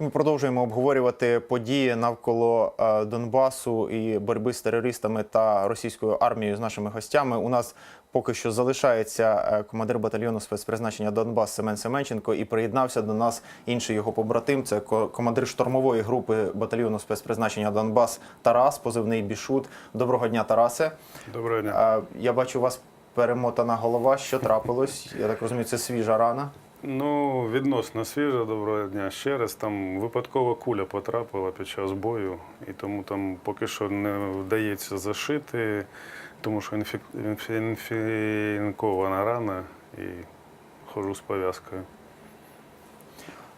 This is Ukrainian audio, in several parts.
Ми продовжуємо обговорювати події навколо е, Донбасу і боротьби з терористами та російською армією з нашими гостями. У нас поки що залишається е, командир батальйону спецпризначення Донбас Семен Семенченко і приєднався до нас інший його побратим. Це ко- командир штурмової групи батальйону спецпризначення Донбас Тарас, позивний Бішут. Доброго дня, Тарасе. Доброго дня. Е, Я бачу у вас перемотана голова. Що трапилось? Я так розумію, це свіжа рана. Ну, відносно свіже, доброго дня. Ще раз там випадкова куля потрапила під час бою, і тому там поки що не вдається зашити, тому що інфі- інфікована рана і ходжу з пов'язкою.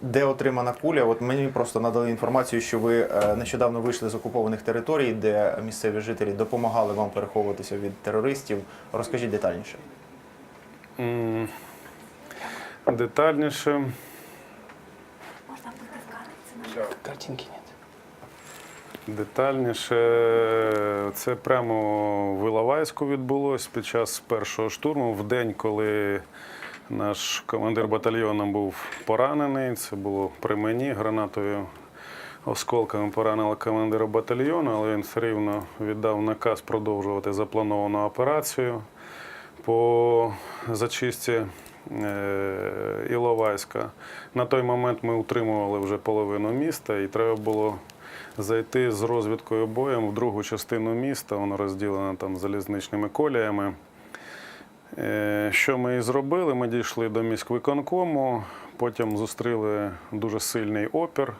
Де отримана куля? От мені просто надали інформацію, що ви е, нещодавно вийшли з окупованих територій, де місцеві жителі допомагали вам переховуватися від терористів. Розкажіть детальніше. М, Детальніше. Можна буде в Картинки нет. Детальніше, це прямо в Іловайську відбулось під час першого штурму, в день, коли наш командир батальйону був поранений. Це було при мені гранатою осколками поранило командира батальйону, але він все рівно віддав наказ продовжувати заплановану операцію по зачистці Іловайська. На той момент ми утримували вже половину міста, і треба було зайти з розвідкою боєм в другу частину міста. Воно розділено там залізничними коліями. Е, Що ми і зробили? Ми дійшли до міськвиконкому, потім зустріли дуже сильний опір.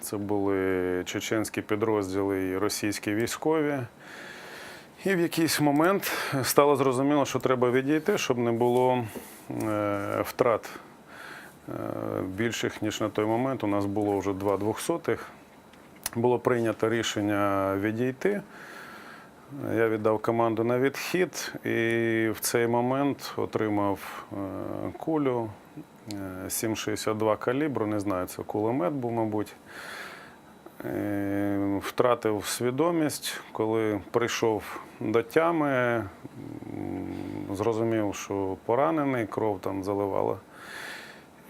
Це були чеченські підрозділи і російські військові. І в якийсь момент стало зрозуміло, що треба відійти, щоб не було е, втрат е, більших, ніж на той момент. У нас було вже два двохсотих. Було прийнято рішення відійти. Я віддав команду на відхід і в цей момент отримав е, кулю е, 7,62 калібру, не знаю, це кулемет був, мабуть. Е, Втратив свідомість, коли прийшов до тями, зрозумів, що поранений, кров там заливала.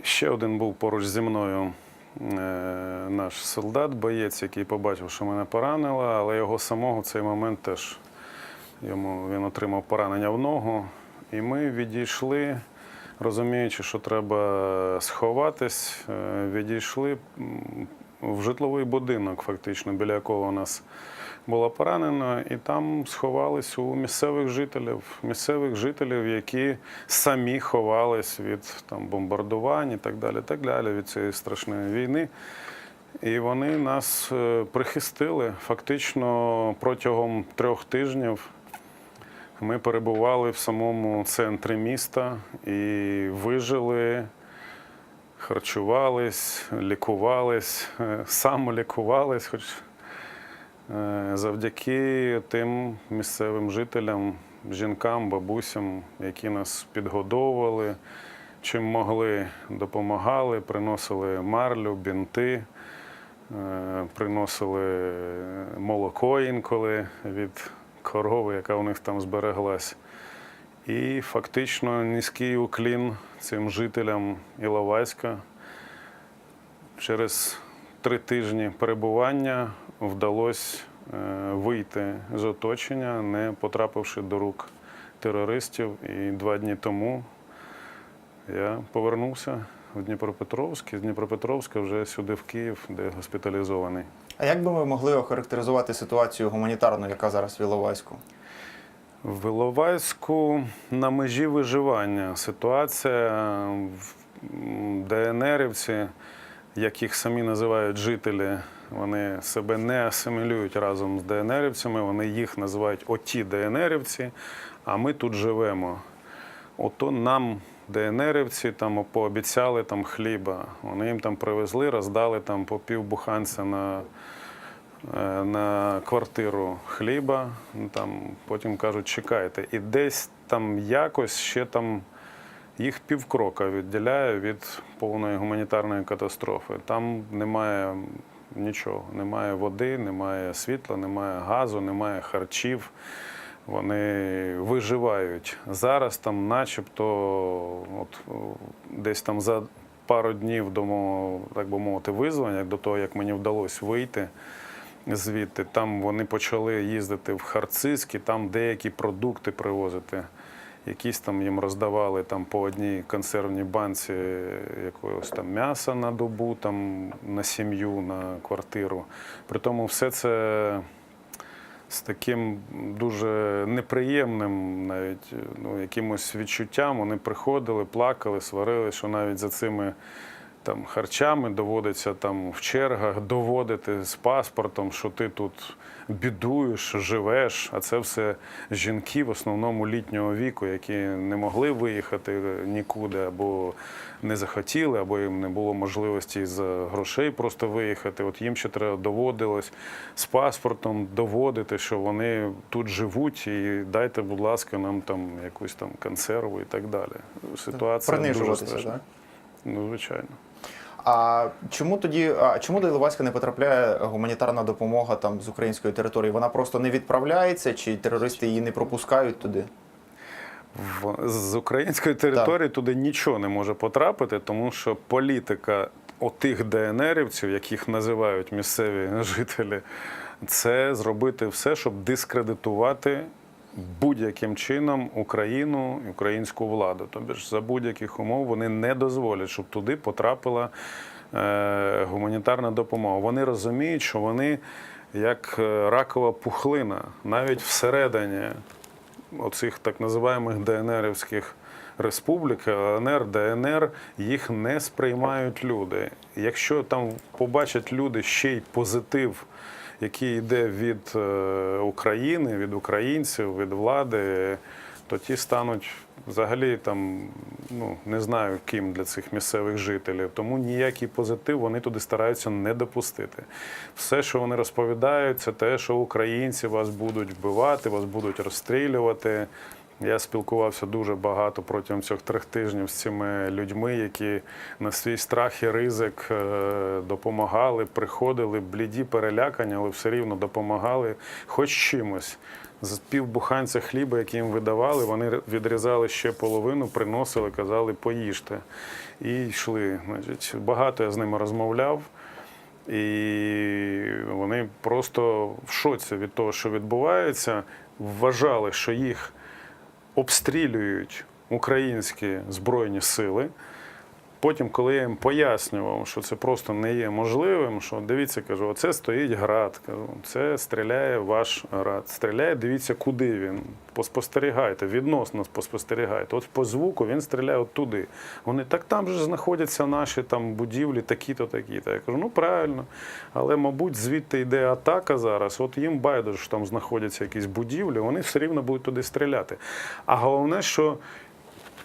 Ще один був поруч зі мною е, наш солдат, боєць, який побачив, що мене поранило, але його самого в цей момент теж йому він отримав поранення в ногу. І ми відійшли, розуміючи, що треба сховатись, е, відійшли в житловий будинок, фактично, біля якого у нас було поранено, і там сховались у місцевих жителів, місцевих жителів, які самі ховались від там, бомбардувань і так далі, так далі, від цієї страшної війни. І вони нас е, прихистили фактично протягом трьох тижнів. Ми перебували в самому центрі міста і вижили, харчувались, лікувались, е, самолікувались, хоч завдяки тим місцевим жителям, жінкам, бабусям, які нас підгодовували, чим могли, допомагали, приносили марлю, бінти. Е, Приносили молоко інколи від корови, яка у них там збереглась. І фактично низький уклін цим жителям Іловайська. Через три тижні перебування вдалося е, вийти з оточення, не потрапивши до рук терористів. І два дні тому я повернувся в Дніпропетровськ, і з Дніпропетровська вже сюди в Київ, де госпіталізований. А як би ви могли охарактеризувати ситуацію гуманітарну, яка зараз в Іловайську? В Іловайську на межі виживання ситуація в- ДНРівці, як їх самі називають жителі, вони себе не асимілюють разом з ДНРівцями, вони їх називають оті ДНРівці, а ми тут живемо. Ото нам ДНРівці там пообіцяли там хліба. Вони їм там привезли, роздали там по пів буханця на е, на квартиру хліба. Там, потім кажуть, чекайте. І десь там якось ще там їх півкрока відділяє від повної гуманітарної катастрофи. Там немає нічого, немає води, немає світла, немає газу, немає харчів. Вони виживають. Зараз там, начебто, от, десь там за пару днів до мого, так би мовити, визвання, до того, як мені вдалося вийти звідти, там вони почали їздити в Харциськ і там деякі продукти привозити. Якісь там їм роздавали там по одній консервній банці якогось там м'яса на добу, там на сім'ю, на квартиру. При тому все це з таким дуже неприємним навіть ну, якимось відчуттям. Вони приходили, плакали, сварили, що навіть за цими там, харчами доводиться там в чергах доводити з паспортом, що ти тут бідуєш, живеш, а це все жінки в основному літнього віку, які не могли виїхати нікуди, або не захотіли, або їм не було можливості з грошей просто виїхати. От їм ще треба доводилось з паспортом доводити, що вони тут живуть, і дайте, будь ласка, нам там якусь там консерву і так далі. Ситуація дуже страшна. так? Ну, звичайно. А чому тоді, а чому до Іловайська не потрапляє гуманітарна допомога там з української території? Вона просто не відправляється, чи терористи її не пропускають туди? В- з української території туди нічого не може потрапити, тому що політика отих ДНРівців, яких називають місцеві жителі, це зробити все, щоб дискредитувати будь-яким чином Україну і українську владу. Тобто ж за будь-яких умов вони не дозволять, щоб туди потрапила е, гуманітарна допомога. Вони розуміють, що вони як е, ракова пухлина, навіть всередині оцих так називаємих ДНРівських республік, ЛНР, ДНР, їх не сприймають люди. Якщо там побачать люди ще й позитив, який йде від е, України, від українців, від влади, то ті стануть взагалі там, ну не знаю ким для цих місцевих жителів. Тому ніякий позитив вони туди стараються не допустити. Все, що вони розповідають, це те, що українці вас будуть вбивати, вас будуть розстрілювати. Я спілкувався дуже багато протягом цих трьох тижнів з цими людьми, які на свій страх і ризик е, допомагали, приходили, бліді, перелякані, але все рівно допомагали хоч чимось. З півбуханця хліба, який їм видавали, вони відрізали ще половину, приносили, казали, поїжте. І йшли. Значить, багато я з ними розмовляв. І вони просто в шоці від того, що відбувається, вважали, що їх обстрілюють українські збройні сили. Потім, коли я їм пояснював, що це просто не є можливим, що дивіться, кажу, оце стоїть град. Кажу, це стріляє ваш град. Стріляє, дивіться, куди він. Поспостерігайте, відносно поспостерігайте. От по звуку він стріляє от туди. Вони так там же знаходяться наші там будівлі, такі-то, такі-то. Я кажу, ну правильно. Але, мабуть, звідти йде атака зараз. От їм байдуже, що там знаходяться якісь будівлі, вони все рівно будуть туди стріляти. А головне, що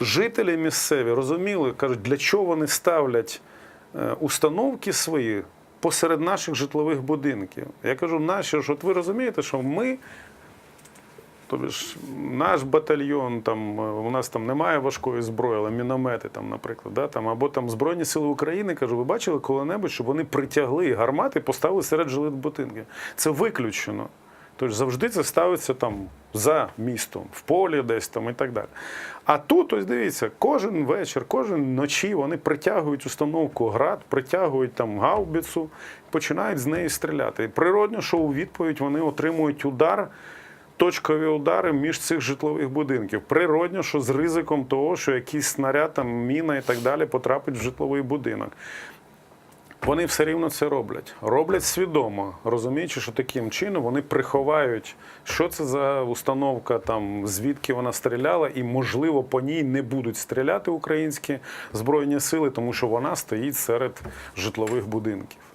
жителі місцеві розуміли, кажуть, для чого вони ставлять е, установки свої посеред наших житлових будинків. Я кажу, наші ж, от ви розумієте, що ми. Тобто ж наш батальйон, там, е, у нас там немає важкої зброї, але міномети, там, наприклад, да, там, або там Збройні Сили України, кажу, ви бачили коли-небудь, щоб вони притягли гармати і поставили серед жилих будинків. Це виключено. Тож завжди це ставиться там за містом, в полі десь там і так далі. А тут, ось дивіться, кожен вечір, кожен ночі вони притягують установку град, притягують там гаубіцу, починають з неї стріляти. І природно, що у відповідь вони отримують удар. Точкові удари між цих житлових будинків. Природньо, що з ризиком того, що якийсь снаряд, там, міна і так далі потрапить в житловий будинок. Вони все рівно це роблять. Роблять свідомо, розуміючи, що таким чином вони приховають, що це за установка, там звідки вона стріляла, і можливо по ній не будуть стріляти українські збройні сили, тому що вона стоїть серед житлових будинків.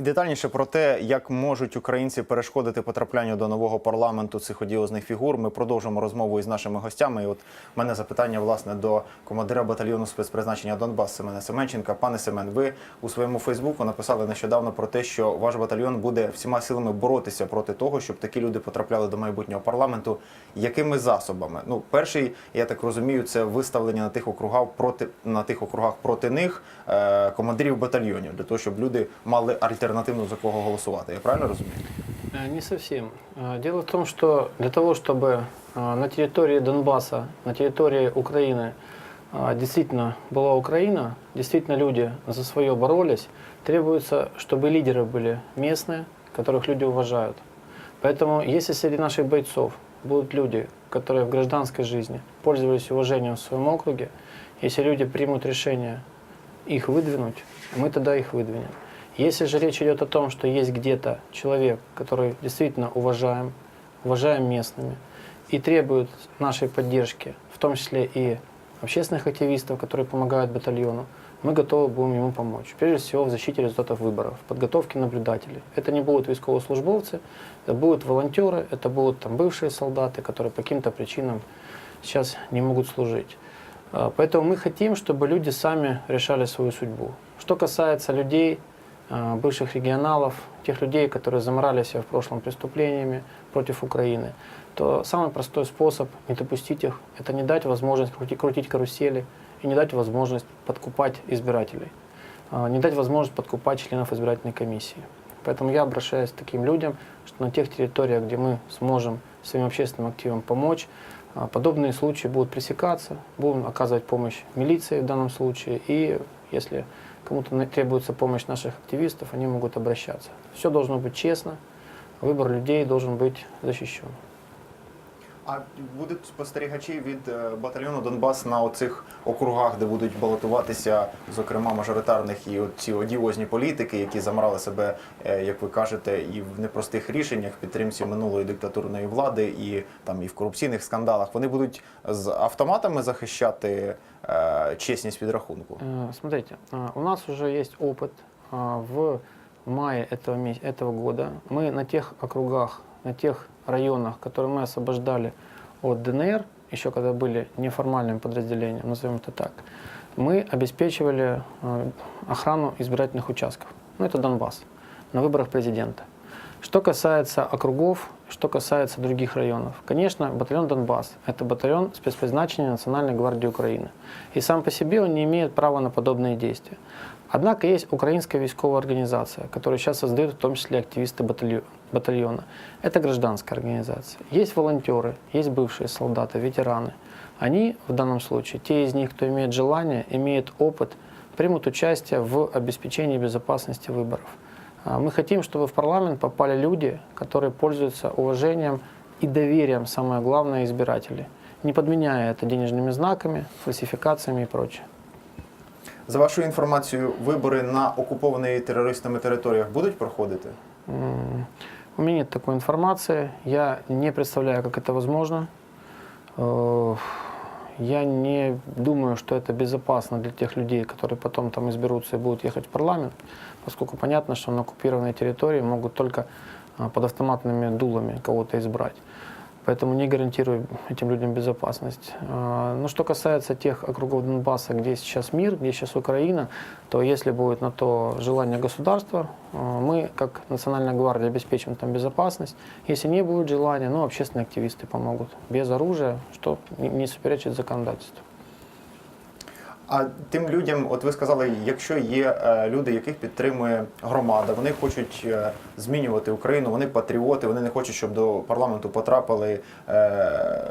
І детальніше про те, як можуть українці перешкодити потраплянню до нового парламенту цих одіозних фігур, ми продовжимо розмову із нашими гостями. І от в мене запитання власне до командира батальйону спецпризначення Донбас Семена Семенченка. Пане Семен, ви у своєму Фейсбуку написали нещодавно про те, що ваш батальйон буде всіма силами боротися проти того, щоб такі люди потрапляли до майбутнього парламенту. Якими засобами? Ну, перший, я так розумію, це виставлення на тих округах проти на тих округах проти них е, командирів батальйонів для того, щоб люди мали альтернативну за кого голосувати. Я правильно розумію? Э, Не совсем. Э, Дело в том, что для того, чтобы э, на территории Донбасса, на территории Украины а, действительно была Украина, действительно люди за свое боролись, требуется, чтобы лидеры были местные, которых люди уважают. Поэтому если среди наших бойцов будут люди, которые в гражданской жизни пользовались уважением в своем округе, если люди примут решение их выдвинуть, мы тогда их выдвинем. Если же речь идет о том, что есть где-то человек, который действительно уважаем, уважаем местными и требует нашей поддержки, в том числе и общественных активистов, которые помогают батальону, мы готовы будем ему помочь. Прежде всего в защите результатов выборов, подготовке наблюдателей. Это не будут військовослужбовцы, это будут волонтеры, это будут там бывшие солдаты, которые по каким-то причинам сейчас не могут служить. А, Поэтому мы хотим, чтобы люди сами решали свою судьбу. Что касается людей, бывших регионалов, тех людей, которые заморали себя в прошлом преступлениями против Украины, то самый простой способ не допустить их – это не дать возможность крути- крутить карусели и не дать возможность подкупать избирателей, а, не дать возможность подкупать членов избирательной комиссии. Поэтому я обращаюсь к таким людям, что на тех территориях, где мы сможем своим общественным активам помочь, а, подобные случаи будут пресекаться, будем оказывать помощь милиции в данном случае, и если кому-то на- требуется помощь наших активистов, они могут обращаться. Все должно быть честно, выбор людей должен быть защищен. А будуть спостерігачі від е, батальйону Донбас на оцих округах, де будуть балотуватися, зокрема, мажоритарних і от ці одіозні політики, які замрали себе, е, як ви кажете, і в непростих рішеннях, підтримці минулої диктатурної влади, і там і в корупційних скандалах. Вони будуть з автоматами захищати е, чесність підрахунку. Э, Смотрите, а, у нас уже есть опыт. А, В мае этого, ме- этого года мы на тех округах, На тех районах, которые мы освобождали от ДНР, еще когда были неформальным подразделением, назовем это так, мы обеспечивали э, охрану избирательных участков. Ну, это Донбасс, на выборах президента. Что касается округов, что касается других районов. Конечно, батальон Донбасс – это батальон спецпризначения Национальной гвардии Украины. И сам по себе он не имеет права на подобные действия. Однако есть украинская військовая организация, которую сейчас создают в том числе активисты батальё- батальона. Это гражданская организация. Есть волонтеры, есть бывшие солдаты, ветераны. Они в данном случае, те из них, кто имеет желание, имеет опыт, примут участие в обеспечении безопасности выборов. А, Мы хотим, чтобы в парламент попали люди, которые пользуются уважением и доверием, самое главное, избирателей, не подменяя это денежными знаками, фальсификациями и прочее. За вашою інформацією, вибори на окупованих терористами територіях будуть проходити? У меня нет такой информации. Я не представляю, как это возможно. Э, Я не думаю, что это безопасно для тех людей, которые потом там изберутся и будут ехать в парламент, поскольку понятно, что на оккупированной территории могут только а, под автоматными дулами кого-то избрать. Поэтому не гарантирую этим людям безопасность. А, Но что касается тех округов Донбасса, где сейчас мир, где сейчас Украина, то если будет на то желание государства, а, мы, как Национальная гвардия, обеспечим там безопасность. Если не будет желания, ну, общественные активисты помогут без оружия, что не- не суперечит законодательству. А тим людям, от ви сказали, якщо є е, люди, яких підтримує громада, вони хочуть е, змінювати Україну, вони патріоти, вони не хочуть, щоб до парламенту потрапили е,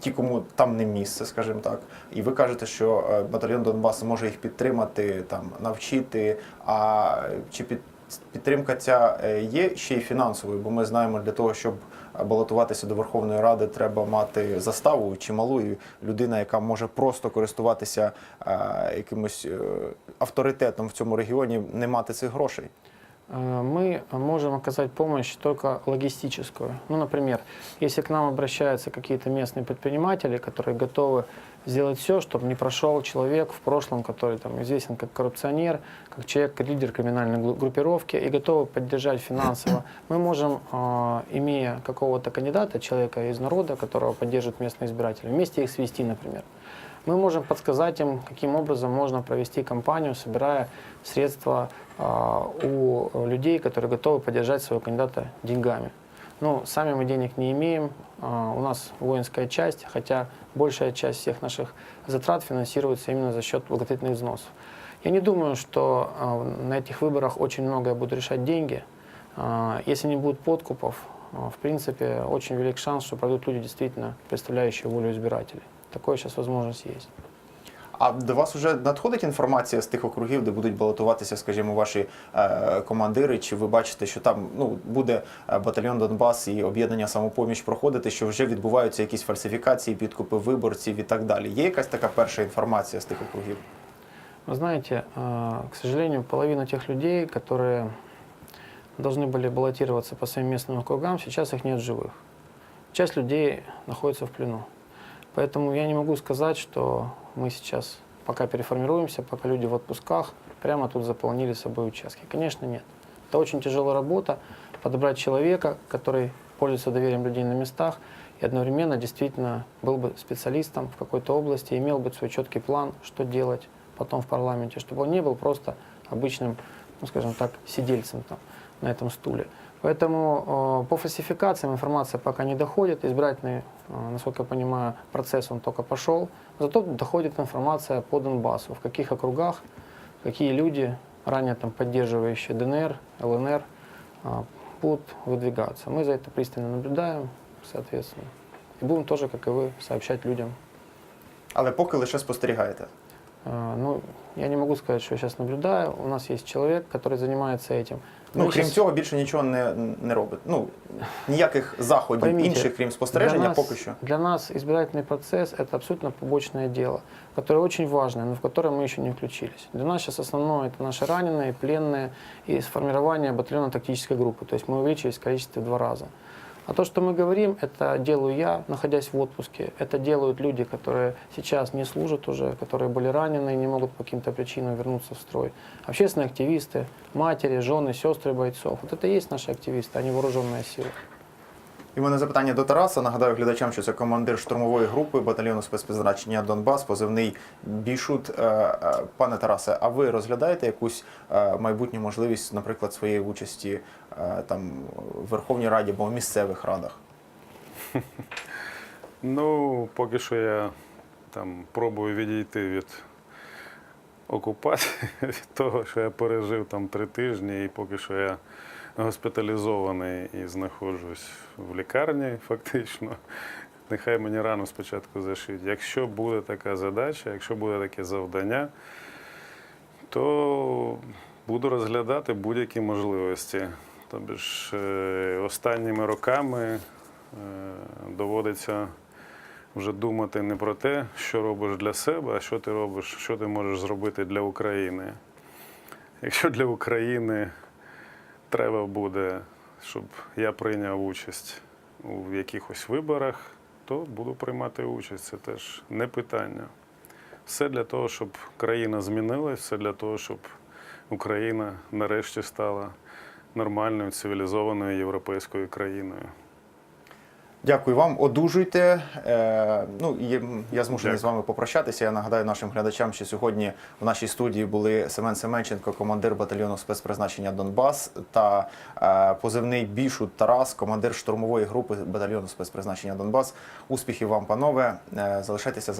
ті, кому там не місце, скажімо так. І ви кажете, що батальйон Донбасу може їх підтримати, там навчити. А чи під підтримка ця е, є ще й фінансовою? Бо ми знаємо, для того, щоб балотуватися до Верховної Ради, треба мати заставу чималу, і людина, яка може просто користуватися е, якимось е, авторитетом в цьому регіоні, не мати цих грошей. Э, Мы можем оказать помощь только логистическую. Ну, например, если к нам обращаются какие-то местные предприниматели, которые готовы сделать все, чтобы не прошел человек в прошлом, который там известен как коррупционер, как человек, лидер криминальной группировки, и готовы поддержать финансово, мы можем, э, имея какого-то кандидата, человека из народа, которого поддерживают местные избиратели, вместе их свести, например. Мы можем подсказать им, каким образом можно провести кампанию, собирая средства а, у людей, которые готовы поддержать своего кандидата деньгами. Ну, сами мы денег не имеем, а, у нас воинская часть, хотя большая часть всех наших затрат финансируется именно за счет благотворительных взносов. Я не думаю, что а, на этих выборах очень многое будут решать деньги. А, Если не будет подкупов, в принципе, очень велик шанс, что пройдут люди, действительно представляющие волю избирателей. Такое сейчас возможность есть. А до вас вже надходить інформація з тих округів, де будуть балотуватися, скажімо, ваші е, командири? Чи ви бачите, що там ну буде е, батальйон Донбас і об'єднання самопоміч проходити, що вже відбуваються якісь фальсифікації, підкупи виборців і так далі? Є якась така перша інформація з тих округів? Вы знаете, э, к сожалению, половина тех людей, которые должны были баллотироваться по своим местным округам, сейчас их нет в живых. Часть людей находится в плену. Поэтому я не могу сказать, что мы сейчас, пока переформируемся, пока люди в отпусках, прямо тут заполнили собой участки. Конечно, нет. Это очень тяжелая работа, подобрать человека, который пользуется доверием людей на местах и одновременно действительно был бы специалистом в какой-то области, имел бы свой четкий план, что делать потом в парламенте, чтобы он не был просто обычным, ну скажем так, сидельцем там, на этом стуле. Поэтому э, по фальсификациям информация пока не доходит. Избирательный, э, насколько я понимаю, процесс он только пошел. Зато доходит информация по Донбассу, в каких округах, какие люди, ранее там поддерживающие ДНР, ЛНР, э, будут выдвигаться. Мы за это пристально наблюдаем, соответственно. И будем тоже, как и вы, сообщать людям. Але поки лише спостерігаєте. Э, Ну, я не могу сказать, что я сейчас наблюдаю. У нас есть человек, который занимается этим. Ну, Мы крім щас- цього, більше нічого не, не робить. Ну, ніяких заходів Поймите, інших, крім спостереження, для нас, поки що. Для нас избирательный процесс – это абсолютно побочное дело, которое очень важное, но в которое мы еще не включились. Для нас сейчас основное – это наши раненые, пленные и сформирование батальонно-тактической группы. То есть мы увеличились в количестве в два раза. А то, что мы говорим, это делаю я, находясь в отпуске. Это делают люди, которые сейчас не служат уже, которые были ранены и не могут по каким-то причинам вернуться в строй. Общественные активисты, матери, жены, сестры бойцов. Вот это и есть наши активисты, а не вооруженная сила. І в мене запитання до Тараса. Нагадаю глядачам, що це командир штурмової групи батальйону спецпризначення Донбас, позивний Бішут. Е, е, Пане Тарасе, а ви розглядаєте якусь е, майбутню можливість, наприклад, своєї участі там в Верховній Раді або в місцевих радах? Ну, поки що я там пробую відійти від окупації, від того, що я пережив там три тижні, і поки що я госпіталізований і знаходжусь в лікарні, фактично. Нехай мені рану спочатку зашить. Якщо буде така задача, якщо буде таке завдання, то буду розглядати будь-які можливості. Тобто ж е, останніми роками е, доводиться вже думати не про те, що робиш для себе, а що ти робиш, що ти можеш зробити для України. Якщо для України треба буде, щоб я прийняв участь у якихось виборах, то буду приймати участь. Це теж не питання. Все для того, щоб країна змінилась, все для того, щоб Україна нарешті стала нормальною цивілізованою європейською країною. Дякую вам, одужуйте. Е, ну і я змушений Дякую. з вами попрощатися. Я нагадаю нашим глядачам, що сьогодні в нашій студії були Семен Семенченко, командир батальйону спецпризначення Донбас, та е, позивний Бішут Тарас, командир штурмової групи батальйону спецпризначення Донбас. Успіхів вам, панове. Е, залишайтеся за